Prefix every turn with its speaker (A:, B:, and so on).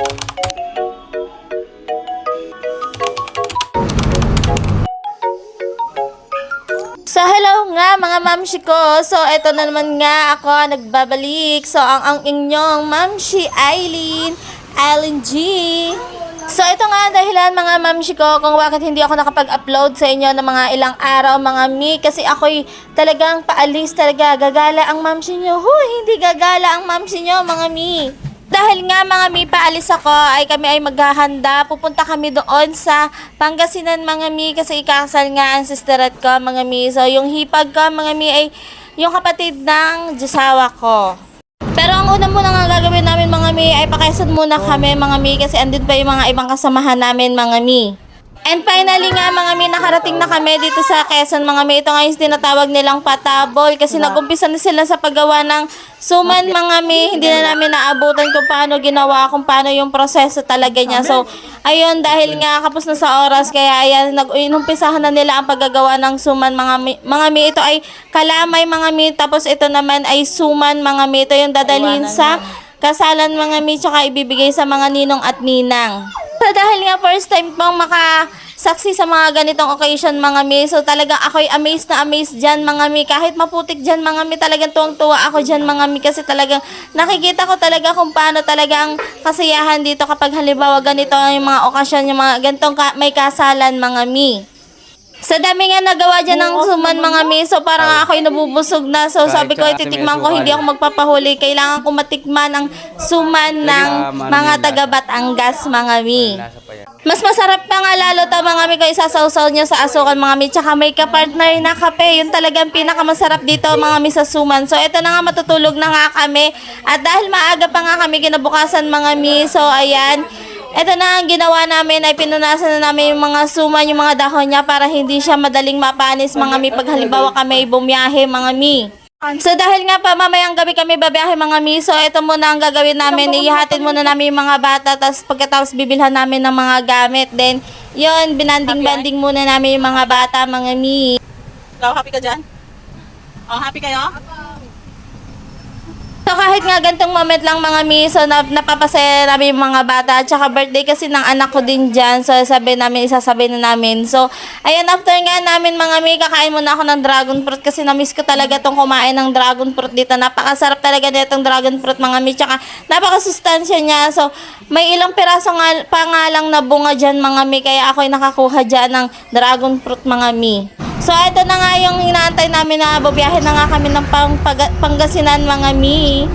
A: So, hello nga mga mamshi ko. So, eto na naman nga ako nagbabalik. So, ang, ang inyong mamshi Eileen, Eileen G. So, ito nga ang dahilan mga mamshi ko kung bakit hindi ako nakapag-upload sa inyo ng mga ilang araw mga mi. Kasi ako'y talagang paalis talaga. Gagala ang mamshi nyo. Huy, hindi gagala ang mamshi nyo mga mi. Dahil nga mga mi, paalis ako, ay kami ay maghahanda. Pupunta kami doon sa Pangasinan mga mi kasi ikakasal nga ang sisterat ko mga mi. So yung hipag ko mga mi ay yung kapatid ng Diyosawa ko. Pero ang una muna nga gagawin namin mga mi ay pakaisan muna kami mga mi kasi andun pa yung mga ibang kasamahan namin mga mi. And finally nga mga mi, nakarating na kami dito sa Quezon mga mi. Ito nga yung tinatawag nilang patabol kasi nagumpisa na sila sa paggawa ng suman mga mi. Hindi na namin naabutan kung paano ginawa, kung paano yung proseso talaga niya. So, ayun, dahil nga kapos na sa oras, kaya ayan, nag inumpisahan na nila ang paggagawa ng suman mga mi. Mga mi, ito ay kalamay mga mi, tapos ito naman ay suman mga mi. Ito yung dadalhin sa kasalan mga mi, tsaka ibibigay sa mga ninong at ninang. Dahil nga first time pang makasaksi sa mga ganitong occasion mga mi, so talagang ako'y amazed na amazed dyan mga mi. Kahit maputik dyan mga mi, talagang tuwang-tuwa ako dyan mga mi kasi talagang nakikita ko talaga kung paano talaga ang kasiyahan dito kapag halimbawa ganito yung mga okasyon, yung mga ganitong ka- may kasalan mga mi. Sa dami nga nagawa dyan ng suman mga mi, so parang ako'y nabubusog na. So
B: Kahit
A: sabi ko, ititikman ko, hindi ako magpapahuli. Kailangan ko matikman ang suman ng
B: Kaya,
A: mga taga Batangas mga mi. Mas masarap pa nga lalo to mga mi kung isasawsaw nyo sa asukan mga mi. Tsaka may kapartner na kape. Yun talagang pinakamasarap dito mga mi sa suman. So ito na nga matutulog na nga kami. At dahil maaga pa nga kami kinabukasan mga mi. So ayan. Ito na ang ginawa namin ay pinunasan na namin yung mga suman, yung mga dahon niya para hindi siya madaling mapanis mga mi pag halimbawa kami bumiyahe mga mi. So dahil nga pa mamayang gabi kami babiyahe mga mi, so ito muna ang gagawin namin, ihatid muna namin yung mga bata, tapos pagkatapos bibilhan namin ng mga gamit, then yun, binanding-banding muna namin yung mga bata mga mi.
C: Ikaw, happy ka dyan? Oh, happy kayo?
A: So kahit nga gantong moment lang mga mi, so na, napapasaya namin yung mga bata, at saka birthday kasi ng anak ko din dyan, so sabi namin, isasabi na namin. So, ayan, after nga namin mga mi, kakain muna ako ng dragon fruit kasi na-miss ko talaga tong kumain ng dragon fruit dito. Napakasarap talaga nitong dragon fruit mga mi, tsaka napakasustansya niya. So, may ilang piraso nga, pa nga lang na bunga dyan mga mi, kaya ako'y nakakuha dyan ng dragon fruit mga mi. So, ito na nga yung inaantay namin na babiyahe na nga kami ng pang, Pag- Pangasinan mga mi.